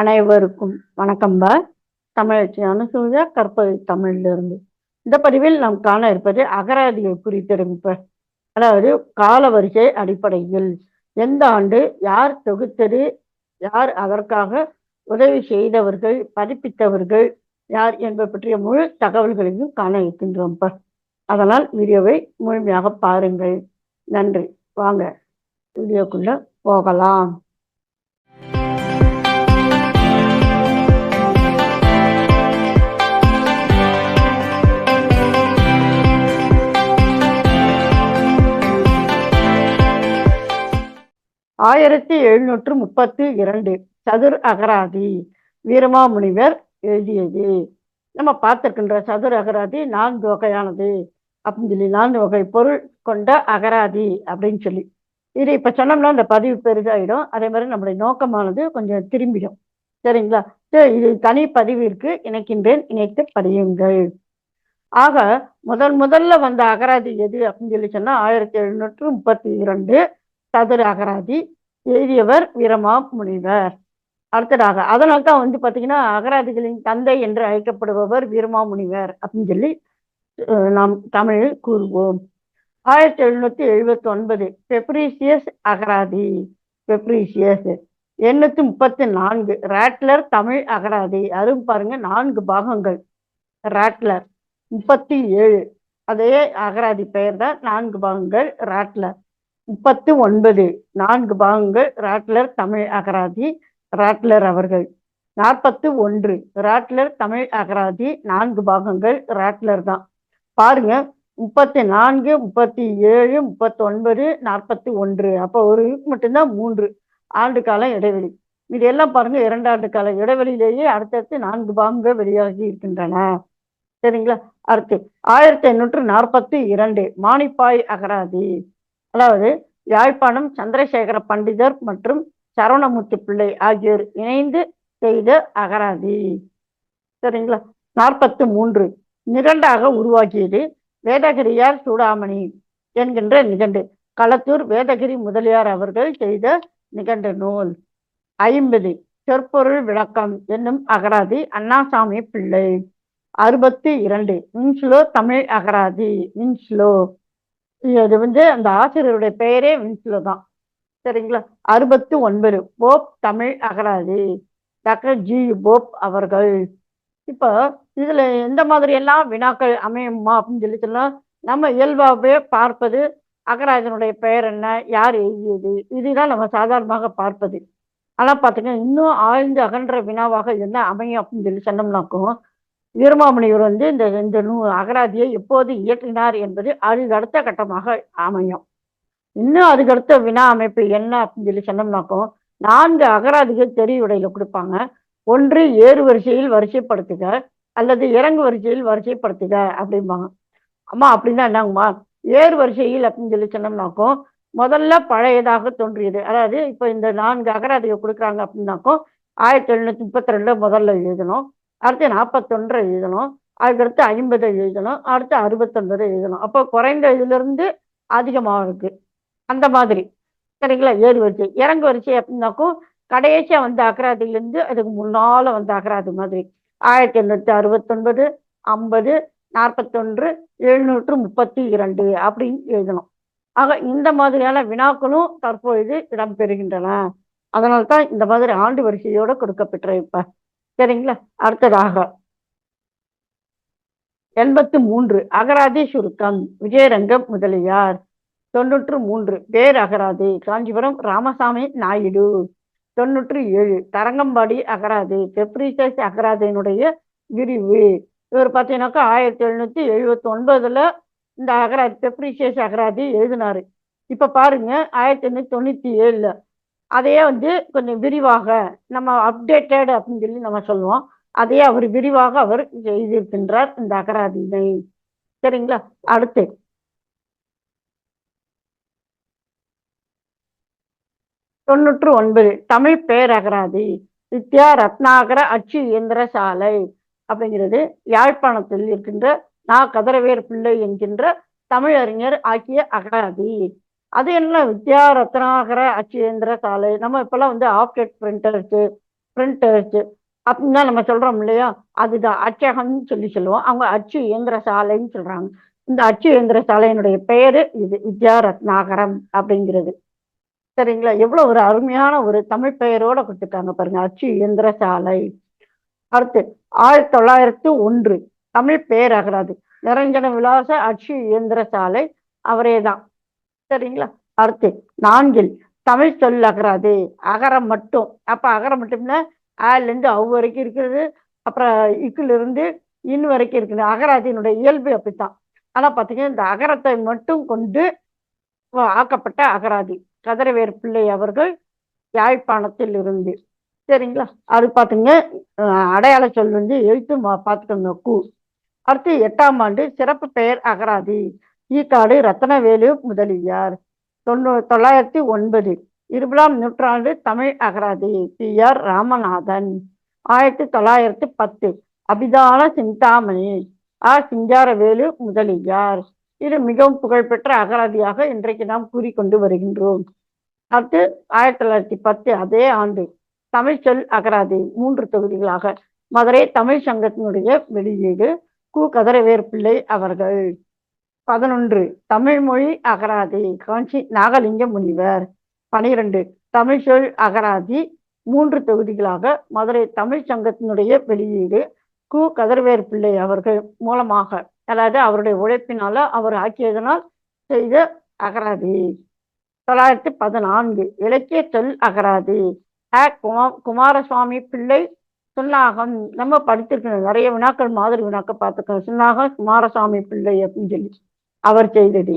அனைவருக்கும் வணக்கம்பா தமிழச்சி அனுசூயா கற்பது தமிழிலிருந்து. இந்த பதிவில் நாம் காண இருப்பது அகராதியை குறித்திருப்ப அதாவது கால வரிசை அடிப்படையில். எந்த ஆண்டு யார் தொகுத்தது யார் அதற்காக உதவி செய்தவர்கள் பதிப்பித்தவர்கள் யார் என்பது பற்றிய முழு தகவல்களையும் காண இருக்கின்றோம்ப்பா அதனால் வீடியோவை முழுமையாக பாருங்கள். நன்றி. வாங்க வீடியோக்குள்ள போகலாம். ஆயிரத்தி எழுநூற்று முப்பத்தி இரண்டு சதுர் அகராதி வீரமாமுனிவர் எழுதியது. நம்ம பார்த்துருக்கின்ற சதுர் அகராதி நான்கு வகையானது. அப்படின்னு சொல்லி நான்கு வகை பொருள் கொண்ட அகராதி அப்படின்னு சொல்லி. இது இப்ப சொன்னோம்னா அந்த பதிவு பெரிதாயிடும். அதே மாதிரி நம்முடைய நோக்கமானது கொஞ்சம் திரும்பிடும். சரிங்களா? சரி, இது தனி பதிவிற்கு இணைக்கின்றேன். இணைத்து படியுங்கள். ஆக முதல் முதல்ல வந்த அகராதி எது அப்படின்னு சொல்லி சொன்னா ஆயிரத்தி எழுநூற்று முப்பத்தி இரண்டு சதுர அகராதி எழுதியவர் வீரமா முனிவர். அடுத்ததாக அதனால தான் வந்து பார்த்தீங்கன்னா அகராதிகளின் தந்தை என்று அழைக்கப்படுபவர் வீரமாமுனிவர் அப்படின்னு சொல்லி நாம் தமிழில் கூறுவோம். ஆயிரத்தி எழுநூத்தி எழுபத்தி ஒன்பது பெப்ரீசியஸ் அகராதி. பெப்ரீசியஸ் எண்ணூத்தி முப்பத்தி நான்கு ராட்லர் தமிழ் அகராதி. அதுவும் பாருங்க நான்கு பாகங்கள். ராட்லர் முப்பத்தி ஏழு அதே அகராதி பெயர் தான் நான்கு பாகங்கள் ராட்லர் முப்பத்து ஒன்பது நான்கு பாகங்கள் ராட்லர் தமிழ் அகராதி ராட்லர் அவர்கள். நாற்பத்து ஒன்று ராட்லர் தமிழ் அகராதி நான்கு பாகங்கள் ராட்லர் தான். பாருங்க முப்பத்தி நான்கு முப்பத்தி ஏழு முப்பத்தி ஒன்பது நாற்பத்தி ஒன்று அப்போ ஒரு மட்டும்தான் மூன்று ஆண்டு கால இடைவெளி. இது எல்லாம் பாருங்க இரண்டு ஆண்டு கால இடைவெளியிலேயே அடுத்தடுத்து நான்கு பாகங்கள் வெளியாகி இருக்கின்றன. சரிங்களா? அடுத்து ஆயிரத்தி எண்ணூற்று நாற்பத்தி இரண்டு மானிப்பாய் அகராதி. அதாவது யாழ்ப்பாணம் சந்திரசேகர பண்டிதர் மற்றும் சரவணமூர்த்தி பிள்ளை ஆகியோர் இணைந்து செய்த அகராதி. சரிங்களா? நாற்பத்தி மூன்று. நிகண்டாக உருவாகியது வேதகிரியார் சூடாமணி என்கின்ற நிகண்டு. களத்தூர் வேதகிரி முதலியார் அவர்கள் செய்த நிகண்ட நூல். ஐம்பது. சொற்பொருள் விளக்கம் என்னும் அகராதி அண்ணாசாமி பிள்ளை. அறுபத்தி இரண்டு. இன்ஸ்லோ தமிழ் அகராதி. இன்ஸ்லோ இது வந்து அந்த ஆசிரியருடைய பெயரே வின்ஸ்ல தான். சரிங்களா? அறுபத்தி ஒன்பது போப் தமிழ் அகராதி. Doctor G. போப் அவர்கள். இப்போ இதுல எந்த மாதிரி எல்லாம் வினாக்கள் அமையுமா அப்படின்னு சொல்லி சொன்னா நம்ம இயல்பாகவே பார்ப்பது அகராஜனுடைய பெயர் என்ன யார் எழுதியது இதுதான் நம்ம சாதாரணமாக பார்ப்பது. ஆனால் பார்த்தீங்கன்னா இன்னும் ஆழ்ந்து அகன்ற வினாவாக என்ன அமையும் அப்படின்னு சொல்லி சொன்னோம்னாக்கும் வீரமாமுனிவர் வந்து இந்த இந்த நூ அகராதியை எப்போது இயற்றினார் என்பது அதுக்கு அடுத்த கட்டமாக அமையும். இன்னும் அதுக்கடுத்த வினா அமைப்பு என்ன அப்படின்னு சொல்லி சொன்னோம்னாக்கும் நான்கு அகராதிகள் தெரிவுடையில கொடுப்பாங்க. ஒன்று ஏறு வரிசையில் வரிசைப்படுத்துக அல்லது இறங்கு வரிசையில் வரிசைப்படுத்துக அப்படிம்பாங்க. அம்மா அப்படின்னா என்னங்கம்மா? ஏறு வரிசையில் அப்படின்னு சொல்லி சொன்னோம்னாக்கோ முதல்ல பழையதாக தோன்றியது. அதாவது இப்போ இந்த நான்கு அகராதிகள் கொடுக்குறாங்க அப்படின்னாக்கும் ஆயிரத்தி எழுநூத்தி முப்பத்தி ரெண்டு முதல்ல எழுதணும். அடுத்து நாற்பத்தொன்றை எழுதணும். அதுக்கடுத்து ஐம்பதை எழுதணும். அடுத்து அறுபத்தொன்பதை எழுதணும். அப்போ குறைந்த இதுலேருந்து அதிகமாக இருக்கு. அந்த மாதிரி. சரிங்களா? ஏறு வரிசை இறங்கு வரிசை அப்படின்னாக்கும் கடைசியா வந்த அகராதிலேருந்து அதுக்கு முன்னால வந்த அகராதி மாதிரி. ஆயிரத்தி எண்ணூற்றி அறுபத்தொன்பது ஐம்பது நாற்பத்தொன்று எழுநூற்று முப்பத்தி இரண்டு அப்படின்னு எழுதணும். ஆக இந்த மாதிரியான வினாக்களும் தற்பொழுது இடம்பெறுகின்றன. அதனால்தான் இந்த மாதிரி ஆண்டு வரிசையோட இப்போ சரிங்களா? அடுத்ததாக எண்பத்து மூன்று அகராதி சுருக்கம் விஜயரங்கம் முதலியார். தொண்ணூற்று மூன்று பேர் அகராதி காஞ்சிபுரம் ராமசாமி நாயுடு. தொண்ணூற்று ஏழு தரங்கம்பாடி அகராதி செப்ரிசஸ் அகராதியினுடைய விரிவு. இவர் பார்த்தீங்கன்னாக்கா ஆயிரத்தி எழுநூத்தி எழுபத்தி ஒன்பதுல இந்த அகராதி பெப்ரிசியஸ் அகராதி எழுதினாரு. இப்ப பாருங்க ஆயிரத்தி எண்ணூத்தி தொண்ணூத்தி ஏழுல அதையே வந்து கொஞ்சம் விரிவாக நம்ம அப்டேட்டட் அப்படின்னு சொல்லி நம்ம சொல்லுவோம். அதையே அவர் விரிவாக அவர் எழுதியிருக்கின்றார் இந்த அகராதியை சரிங்களா? அடுத்து. தொண்ணூற்று ஒன்பது தமிழ் பேரகராதி வித்யா ரத்னாகர அச்சு இயந்திர சாலை அப்படிங்கிறது யாழ்ப்பாணத்தில் இருக்கின்ற நா கதிரவேர் பிள்ளை என்கின்ற தமிழறிஞர் ஆக்கிய அகராதி. அது என்ன வித்யா ரத்னாகர அச்சு இயந்திர சாலை. நம்ம இப்பெல்லாம் வந்து ஆப்டெட் பிரிண்டர்ஸு அப்படின்னு தான் நம்ம சொல்கிறோம் இல்லையா? அதுதான். அச்சகம்னு சொல்லி சொல்லுவோம். அவங்க அச்சு இயந்திர சாலைன்னு சொல்கிறாங்க இந்த அச்சு இயந்திர சாலையினுடைய பெயரு இது வித்யா ரத்னாகரம் அப்படிங்கிறது. சரிங்களா? எவ்வளோ ஒரு அருமையான ஒரு தமிழ் பெயரோட கொடுத்துருக்காங்க பாருங்க. அச்சு இயந்திர சாலை. அடுத்து ஆயிரத்தி தொள்ளாயிரத்தி ஒன்று. தமிழ் பெயர் அகராது. நிரஞ்சன விலாச அச்சு இயந்திர சாலை. அவரே தான். சரிங்களா? அடுத்து நான்கில் தமிழ் சொல் அகராது. அகரம் மட்டும். அப்ப அகரம் மட்டும்னா ஆலேருந்து அவ் வரைக்கும் இருக்கிறது. அப்புறம் இக்குல இருந்து இன் வரைக்கும் இருக்குது. அகராதியினுடைய இயல்பு அப்படித்தான். ஆனா பாத்தீங்கன்னா இந்த அகரத்தை மட்டும் கொண்டு ஆக்கப்பட்ட அகராதி. கதிரவேர் பிள்ளை அவர்கள் யாழ்ப்பாணத்தில் இருந்து. சரிங்களா? அது பாத்துங்க அடையாள சொல் வந்து எழுத்து பார்த்துக்கோங்க கூ. அடுத்து எட்டாம் ஆண்டு சிறப்பு பெயர் அகராதி. ஈக்காடு ரத்னவேலு முதலியார். தொண்ணூ தொள்ளாயிரத்தி ஒன்பது. இருபதாம் நூற்றாண்டு தமிழ் அகராதி பி. ஆர். ராமநாதன். ஆயிரத்தி தொள்ளாயிரத்தி பத்து. அபிதான சிந்தாமணி. ஆ. சிங்காரவேலு முதலியார். இது மிகவும் புகழ்பெற்ற அகராதியாக இன்றைக்கு நாம் கூறிக்கொண்டு வருகின்றோம். அடுத்து ஆயிரத்தி தொள்ளாயிரத்தி பத்து அதே ஆண்டு தமிழ் சொல் அகராதி மூன்று தொகுதிகளாக. மதுரை தமிழ் சங்கத்தினுடைய வெளியீடு கு. கதிரவேற்பிள்ளை அவர்கள். பதினொன்று தமிழ் மொழி அகராதி காஞ்சி நாகலிங்க முனிவர். பனிரெண்டு தமிழ் சொல் அகராதி மூன்று தொகுதிகளாக மதுரை தமிழ் சங்கத்தினுடைய வெளியீடு கு. கதிரவேர் பிள்ளை அவர்கள் மூலமாக அதாவது அவருடைய உழைப்பினால அவர் ஆக்கியதனால் செய்த அகராதி. தொள்ளாயிரத்தி பதினான்கு இலக்கிய சொல் அகராதி. குமாரசுவாமி பிள்ளை சுன்னாகம். நம்ம படித்திருக்கணும் நிறைய வினாக்கள் மாதிரி வினாக்கள் பார்த்துக்கணும் சுன்னாகம் குமாரசாமி பிள்ளை அப்படின்னு சொல்லி. அவர் செய்தது.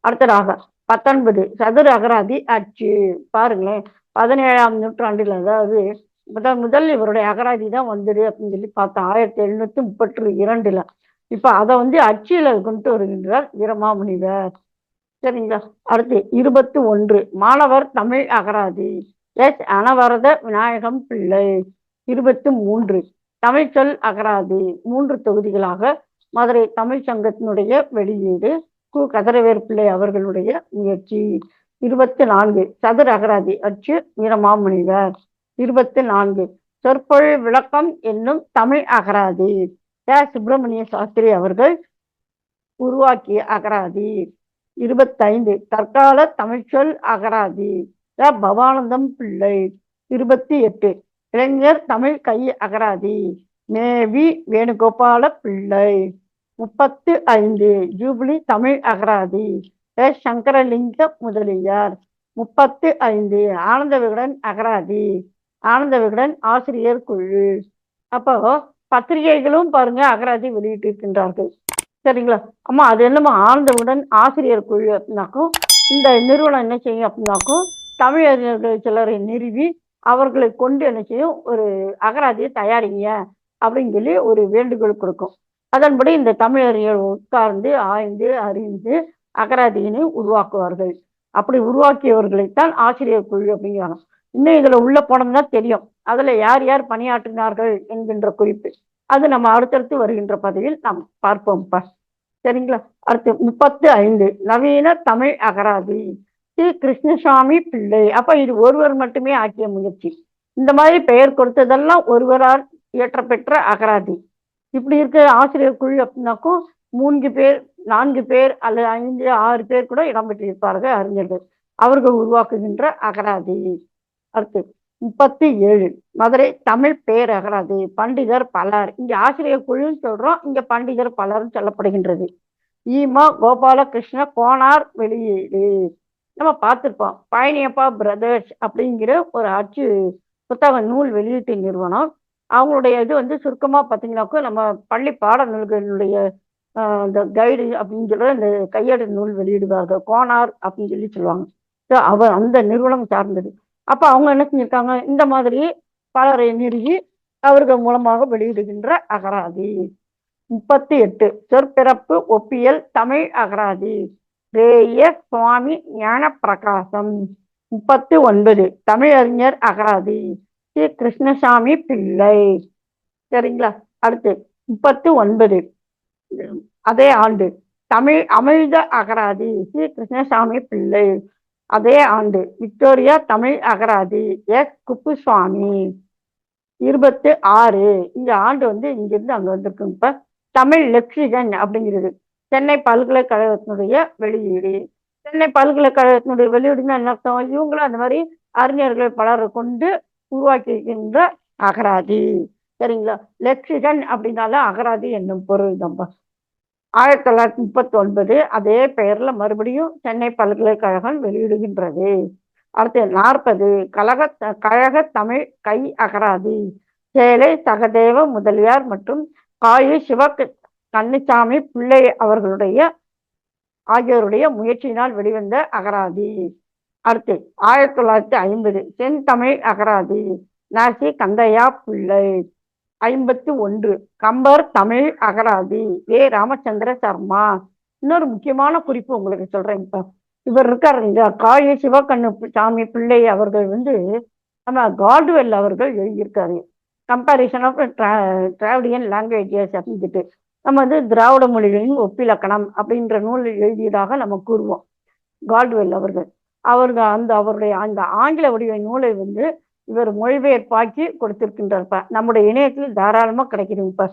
அடுத்ததாக பத்தொன்பது. சதுர அகராதி அச்சு பாருங்களேன். பதினேழாம் நூற்றாண்டில் அதாவது முதல் முதல் இவருடைய அகராதி தான் வந்தது அப்படின்னு சொல்லி பார்த்தோம் ஆயிரத்தி எழுநூத்தி முப்பத்தி இரண்டுல. இப்ப அதை வந்து அச்சியில கொண்டு வருகின்றார் வீரமாமுனிவர். சரிங்களா? அடுத்து இருபத்தி ஒன்று மாணவர் தமிழ் அகராதி. எஸ். அனவரத விநாயகம் பிள்ளை. இருபத்தி மூன்று. தமிழ்ச்சொல் அகராதி. மூன்று தொகுதிகளாக மதுரை தமிழ் சங்கத்தினுடைய வெளியீடு கு. கதிரவேற்பிள்ளை அவர்களுடைய முயற்சி. இருபத்தி நான்கு. சதுர அகராதி அச்சு வீரமாமுனிவர் இருபத்தி நான்கு. சொற்பொழில் விளக்கம் என்னும் தமிழ் அகராதி. சுப்பிரமணிய சாஸ்திரி அவர்கள் உருவாக்கிய அகராதி. இருபத்தைந்து. தற்கால தமிழ்ச்சொல் அகராதி. பவானந்தம் பிள்ளை. இருபத்தி எட்டு. இளைஞர் தமிழ் கை அகராதி. மேவி வேணுகோபால பிள்ளை. முப்பத்து ஐந்து ஜூப்ளி தமிழ் அகராதி. எஸ் சங்கரலிங்க முதலியார். முப்பத்து ஐந்து ஆனந்த விகடன் அகராதி. ஆனந்த விகடன் ஆசிரியர் குழு. அப்போ பத்திரிகைகளும் பாருங்க அகராதி வெளியிட்டு இருக்கின்றார்கள் சரிங்களா? அம்மா அது என்னமோ ஆனந்தவுடன் ஆசிரியர் குழு அப்படின்னாக்கும் இந்த நிறுவனம் என்ன செய்யும் அப்படின்னாக்கும் தமிழறிஞர்கள் சிலரை நிறுவி அவர்களை கொண்டு என்ன செய்யும்? ஒரு அகராதியை தயாரிங்க அப்படின்னு சொல்லி ஒரு வேண்டுகோள் கொடுக்கும். அதன்படி இந்த தமிழறிஞர் உட்கார்ந்து ஆய்ந்து அறிந்து அகராதியினை உருவாக்குவார்கள். அப்படி உருவாக்கியவர்களைத்தான் ஆசிரியர் குழு அப்படிங்கிறாங்க இன்னும் இதுல உள்ள போனோம்னா தெரியும். அதுல யார் யார் பணியாற்றினார்கள் என்கின்ற குறிப்பு. அது நம்ம அடுத்தடுத்து வருகின்ற பதவியில் நாம் பார்ப்போம்ப்பா. சரிங்களா? அடுத்து முப்பத்து ஐந்து. நவீன தமிழ் அகராதி. ஸ்ரீ கிருஷ்ணசாமி பிள்ளை. அப்ப இது ஒருவர் மட்டுமே ஆக்கிய முயற்சி. இந்த மாதிரி பெயர் கொடுத்ததெல்லாம் ஒருவரால் இயற்றப்பெற்ற அகராதி. இப்படி இருக்கிற ஆசிரியர் குழு அப்படின்னாக்கும் மூன்று பேர் நான்கு பேர் அல்லது ஐந்து ஆறு பேர் கூட இடம்பெற்றிருப்பார்கள் அறிஞர்கள். அவர்கள் உருவாக்குகின்ற அகராதி. அடுத்து முப்பத்தி ஏழு. மதுரை தமிழ் பேரகராது பண்டிதர் பலர். இங்க ஆசிரியர் குழுன்னு சொல்றோம். இங்க பண்டிதர் பலர்னு சொல்லப்படுகின்றது. ஈமா கோபாலகிருஷ்ண கோனார் வெளியீடு. நம்ம பார்த்துருப்போம். பழனியப்பா பிரதர்ஸ் அப்படிங்கிற ஒரு அச்சு புத்தக நூல் வெளியீட்டு நிறுவனம். அவங்களுடைய இது வந்து சுருக்கமாக பார்த்தீங்கன்னாக்கா நம்ம பள்ளி பாட நூல்களுடைய இந்த கைடு அப்படின்னு சொல்ற இந்த கையேடு நூல் வெளியிடுவார்கள். கோனார் அப்படின்னு சொல்லி சொல்லுவாங்க. ஸோ அவ அந்த நிறுவனம் சார்ந்தது. அப்போ அவங்க என்ன செஞ்சிருக்காங்க? இந்த மாதிரி பலரை நிறுவி அவர்கள் மூலமாக வெளியிடுகின்ற அகராதி. முப்பத்தி எட்டு சொற்பிறப்பு ஒப்பியல் தமிழ் அகராதி. ரேய சுவாமி ஞான பிரகாசம் முப்பத்தி ஒன்பது தமிழறிஞர் அகராதி. ஸ்ரீ கிருஷ்ணசாமி பிள்ளை. சரிங்களா? அடுத்து முப்பத்து ஒன்பது அதே ஆண்டு தமிழ் அமிழ்த அகராதி ஸ்ரீ கிருஷ்ணசாமி பிள்ளை. அதே ஆண்டு விக்டோரியா தமிழ் அகராதி எஸ் குப்புசுவாமி. இருபத்து ஆறு இந்த ஆண்டு வந்து இங்கிருந்து அங்க வந்திருக்கு. இப்ப தமிழ் லெக்சிகன் அப்படிங்கிறது. சென்னை பல்கலைக்கழகத்தினுடைய வெளியீடு. சென்னை பல்கலைக்கழகத்தினுடைய வெளியீடுன்னா என்ன அர்த்தம்? இவங்களும் அந்த மாதிரி அறிஞர்கள் பலரை கொண்டு உருவாக்கியிருக்கின்ற அகராதி. சரிங்களா? லெக்சிகன் அப்படின்னாலும் அகராதி என்னும் பொருள் நம்ம ஆயிரத்தி தொள்ளாயிரத்தி முப்பத்தி ஒன்பது அதே பெயர்ல மறுபடியும் சென்னை பல்கலைக்கழகம் வெளியிடுகின்றது. அடுத்து நாற்பது கழக கழக தமிழ் கை அகராதி. சேலை சகதேவ முதலியார் மற்றும் காயு சிவ கன்னிசாமி பிள்ளை அவர்களுடைய ஆகியோருடைய முயற்சியினால் வெளிவந்த அகராதி. அடுத்து ஆயிரத்தி தொள்ளாயிரத்தி ஐம்பது செந்தமிழ் அகராதி. நாசி கந்தையா பிள்ளை. ஐம்பத்தி ஒன்று கம்பர் தமிழ் அகராதி. வே. ராமச்சந்திர சர்மா. இன்னொரு முக்கியமான குறிப்பு உங்களுக்கு சொல்றேன் இப்ப. இவர் இருக்காரு இந்த காய சிவக்கண்ணு சாமி பிள்ளை அவர்கள் வந்து நம்ம காட்வெல் அவர்கள் எழுதியிருக்காரு. கம்பாரிசன் ஆஃப் டிராவலியன் லாங்குவேஜஸ் அப்படின்ட்டு நம்ம வந்து திராவிட மொழிகளின் ஒப்பிலக்கணம் அப்படின்ற நூல் எழுதியதாக நம்ம கூறுவோம். காட்வெல் அவர்கள். அவர்கள் அந்த அவருடைய அந்த ஆங்கில வடிவ நூலை வந்து இவர் மொழிபெயர்ப்பாக்கி கொடுத்திருக்கின்றார் நம்முடைய இணையத்தில் தாராளமாக கிடைக்குதுங்க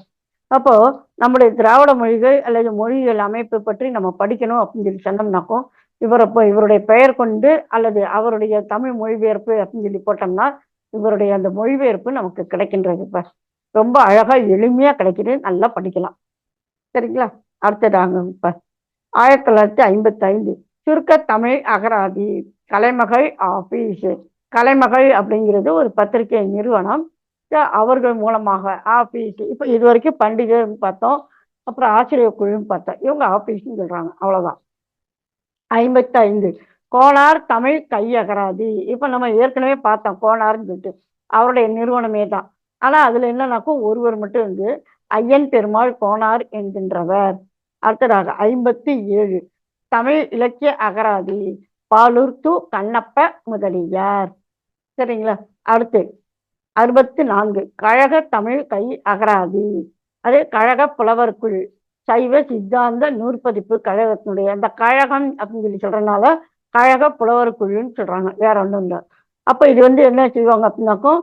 அப்போ நம்முடைய திராவிட மொழிகள் அல்லது மொழிகள் அமைப்பு பற்றி நம்ம படிக்கணும் அப்படின்னு சொல்லி சொன்னோம்னாக்கும் இவரை இப்போ இவருடைய பெயர் கொண்டு அல்லது அவருடைய தமிழ் மொழிபெயர்ப்பு அப்படின்னு சொல்லி போட்டோம்னா இவருடைய அந்த மொழிபெயர்ப்பு நமக்கு கிடைக்கின்றது இப்போ ரொம்ப அழகா எளிமையா கிடைக்குது. நல்லா படிக்கலாம். சரிங்களா? அடுத்ததாங்க இப்போ ஆயிரத்தி தொள்ளாயிரத்தி ஐம்பத்தி ஐந்து சுருக்க தமிழ் அகராதி கலைமகள் ஆபீஸ். கலைமகள் அப்படிங்கிறது ஒரு பத்திரிகை நிறுவனம். அவர்கள் மூலமாக ஆபீஸ். இப்போ இது வரைக்கும் பண்டிகைன்னு பார்த்தோம். அப்புறம் ஆசிரியர் குழுன்னு பார்த்தோம். இவங்க ஆபீஸ்ன்னு சொல்றாங்க. அவ்வளோதான் ஐம்பத்தி ஐந்து கோனார் தமிழ் கையகராதி இப்போ நம்ம ஏற்கனவே பார்த்தோம் கோனார்னு சொல்லிட்டு. அவருடைய நிறுவனமே தான். ஆனால் அதில் என்னன்னாக்கும் ஒருவர் மட்டும் வந்து ஐயன் பெருமாள் கோனார் என்கின்றவர். அடுத்ததாக ஐம்பத்தி ஏழு. தமிழ் இலக்கிய அகராதி பாலூர் து கண்ணப்ப முதலியார். சரிங்களா? அடுத்து அறுபத்தி நான்கு கழக தமிழ் கை அகராதி. அது கழக புலவர்க்குள் சைவ சித்தாந்த நூற்பதிப்பு கழகத்தினுடைய அந்த கழகம் அப்படின்னு சொல்லி சொல்றதுனால கழக புலவர்க்குழுன்னு சொல்றாங்க வேற ஒன்றும் இல்லை. அப்போ இது வந்து என்ன செய்வாங்க அப்படின்னாக்கும்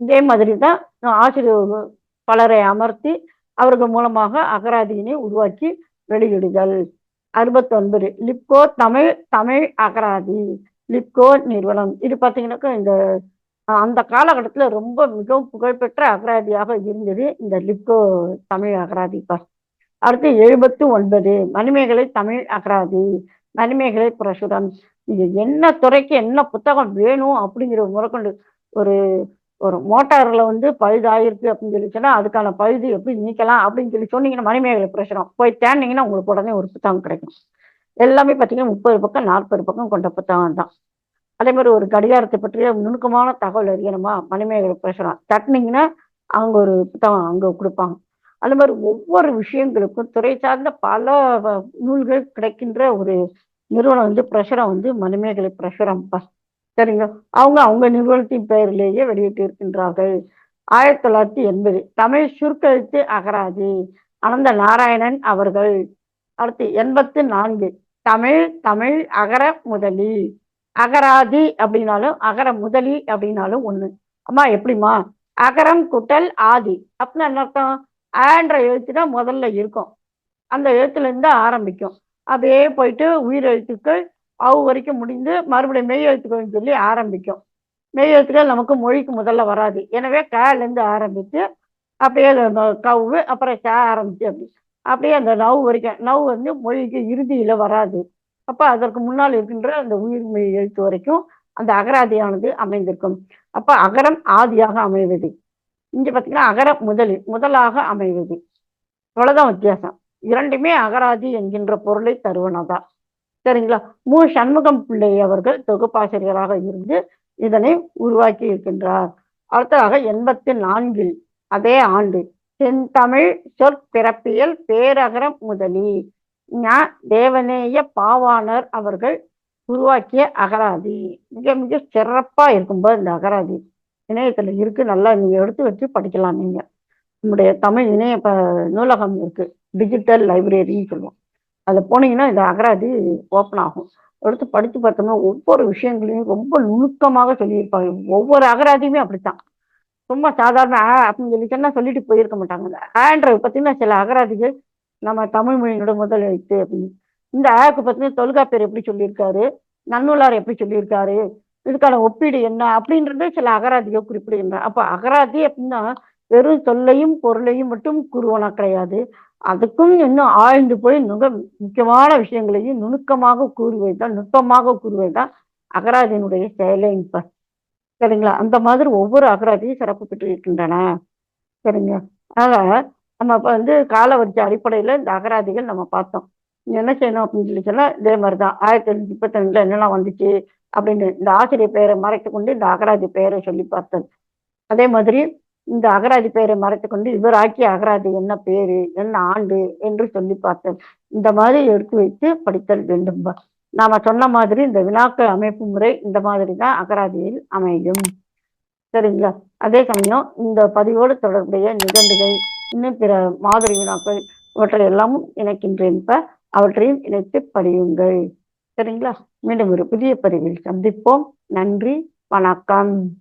இதே மாதிரி தான் ஆசிரியர் பலரை அமர்த்தி அவர்கள் மூலமாக அகராதியினை உருவாக்கி வெளியிடுதல் அறுபத்தொன்பது. லிப்கோ தமிழ் தமிழ் அகராதி லிப்கோ நிறுவனம். இது பார்த்தீங்கன்னாக்கா இந்த அந்த காலகட்டத்தில் ரொம்ப மிகவும் புகழ்பெற்ற அகராதியாக இருந்தது இந்த லிப்கோ தமிழ் அகராதி. அடுத்து எழுபத்து ஒன்பது மணிமேகலை தமிழ் அகராதி மணிமேகலை பிரசுரம். இது என்ன துறைக்கு என்ன புத்தகம் வேணும் அப்படிங்கிற முறைக்கொண்டு ஒரு ஒரு மோட்டார்ல வந்து பழுது ஆயிருக்கு அப்படின்னு சொல்லி சொன்னால் அதுக்கான பழுது எப்படி நீக்கலாம் அப்படின்னு சொல்லி சொன்னீங்கன்னா மணிமேகலை பிரசுரம் போய் தேண்டிங்கன்னா உங்களுக்கு உடனே ஒரு புத்தகம் கிடைக்கும். எல்லாமே பார்த்தீங்கன்னா முப்பது பக்கம் நாற்பது பக்கம் கொண்ட புத்தகம் தான். அதே மாதிரி ஒரு கடிகாரத்தை பற்றிய நுணுக்கமான தகவல் அறியணுமா? மணிமேகலை பிரசுரம் தட்டினீங்கன்னா அவங்க ஒரு புத்தகம் அங்கே கொடுப்பாங்க. அந்த மாதிரி ஒவ்வொரு விஷயங்களுக்கும் துறை சார்ந்த பல நூல்கள் கிடைக்கின்ற ஒரு நிறுவனம் வந்து பிரசுரம் வந்து மணிமேகலை பிரசுரம் சரிங்க. அவங்க அவங்க நிறுவனத்தின் பெயரிலேயே வெளியிட்டு இருக்கின்றார்கள் ஆயிரத்தி தொள்ளாயிரத்தி எண்பது. தமிழ் சுருக்கெழுத்து அகராதி அனந்த நாராயணன் அவர்கள். அடுத்து எண்பத்து நான்கு. தமிழ் தமிழ் அகர முதலி. அகராதி அப்படின்னாலும் அகர முதலி அப்படின்னாலும் ஒண்ணு. அம்மா எப்படிமா அகரம் குட்டல் ஆதி. அப்படின்னா என்ன அர்த்தம்? ஆன்ற எழுத்து தான் முதல்ல இருக்கும். அந்த எழுத்துல இருந்து ஆரம்பிக்கும். அப்படியே போயிட்டு உயிர் எழுத்துக்கள் அவு வரைக்கும் முடிந்து மறுபடியும் மெய் எழுத்துக்கள்னு சொல்லி ஆரம்பிக்கும். மெய் எழுத்துக்கள் நமக்கு மொழிக்கு முதல்ல வராது. எனவே கேலேருந்து ஆரம்பித்து அப்படியே கவு அப்புறம் சே ஆரம்பிச்சு அப்படி. அப்படியே அந்த நவ் வரைக்கும். நவ் வந்து மொழிக்கு இறுதியில் வராது. அப்போ அதற்கு முன்னால் இருக்கின்ற அந்த உயிர் மொழி எழுத்து வரைக்கும் அந்த அகராதியானது அமைந்திருக்கும். அப்போ அகரம் ஆதியாக அமைவது. இங்கே பார்த்தீங்கன்னா அகரம் முதலில் முதலாக அமைவது. இவ்வளோதான் வித்தியாசம். இரண்டுமே அகராதி என்கின்ற பொருளை தருவனதான் சரிங்களா? மு. சண்முகம் பிள்ளை அவர்கள் தொகுப்பாசிரியராக இருந்து இதனை உருவாக்கி இருக்கின்றார் அடுத்ததாக எண்பத்தி நான்கில் அதே ஆண்டு செந்தமிழ் சொற்பிறப்பியல் பேரகரம் முதலி தேவநேய பாவாணர் அவர்கள் உருவாக்கிய அகராதி. மிக மிக சிறப்பா இருக்கும்போது இந்த அகராதி இணையத்துல இருக்கு. நல்லா நீங்க எடுத்து வச்சு படிக்கலாம் நீங்க. நம்முடைய தமிழ் இணைய நூலகம் இருக்கு. டிஜிட்டல் லைப்ரரின்னு சொல்லுவோம். அதில் போனீங்கன்னா இந்த அகராதி ஓப்பன் ஆகும். எடுத்து படித்து பார்த்தோம்னா ஒவ்வொரு விஷயங்களையும் ரொம்ப நுணுக்கமாக சொல்லியிருப்பாங்க. ஒவ்வொரு அகராதியுமே அப்படித்தான். சும்மா சாதாரண ஆ அப்படின்னு சொல்லி சொன்னா சொல்லிட்டு போயிருக்க மாட்டாங்க. இந்த ஆன்ற பார்த்தீங்கன்னா சில அகராதிகள் நம்ம தமிழ் மொழியினோட முதல் எழுத்து அப்படின்னு. இந்த ஆக்கு பார்த்தீங்கன்னா தொல்காப்பியர் எப்படி சொல்லியிருக்காரு? நன்னூலார் எப்படி சொல்லியிருக்காரு? இதுக்கான ஒப்பீடு என்ன? அப்படின்றது சில அகராதிகள் குறிப்பிடுகின்றன. அப்போ அகராதி அப்படின்னா வெறும் சொல்லையும் பொருளையும் மட்டும் கூறுவனா கிடையாது. அதுக்கும் இன்னும் ஆழ்ந்து போய் மிக முக்கியமான விஷயங்களையும் நுணுக்கமாக கூறுவது தான் நுட்பமாக கூறுவது தான் அகராதியினுடைய செயலை இப்ப. சரிங்களா? அந்த மாதிரி ஒவ்வொரு அகராதியும் சிறப்பு பெற்று இருக்கின்றன. சரிங்க? அதனால நம்ம இப்போ வந்து காலவரிசை அடிப்படையில் இந்த அகராதிகள் நம்ம பார்த்தோம். என்ன செய்யணும் அப்படின்னு சொல்லி சொன்னா இதே மாதிரி தான் ஆயிரத்தி எழுநூத்தி முப்பத்தி ரெண்டுல என்னெல்லாம் வந்துச்சு அப்படின்னு இந்த ஆசிரியர் பெயரை மறைத்து கொண்டு இந்த அகராதி பெயரை சொல்லி பார்த்தது. அதே மாதிரி இந்த அகராதி பெயரை மறைத்து கொண்டு இவர் ஆக்கிய அகராதி என்ன பேரு என்ன ஆண்டு என்று சொல்லி பார்த்தல் இந்த மாதிரி எடுத்து வைத்து படித்தல் வேண்டும். நாம சொன்ன மாதிரி இந்த வினாக்கள் அமைப்பு முறை இந்த மாதிரி தான் அகராதியில் அமையும். சரிங்களா? அதே சமயம் இந்த பதிவோடு தொடர்புடைய நிகழ்வுகள் இன்னும் பிற மாதிரி வினாக்கள் இவற்றை எல்லாம் இணைக்கின்றேன். இப்ப அவற்றையும் இணைத்து படியுங்கள். சரிங்களா? மீண்டும் ஒரு புதிய பதிவில் சந்திப்போம். நன்றி வணக்கம்.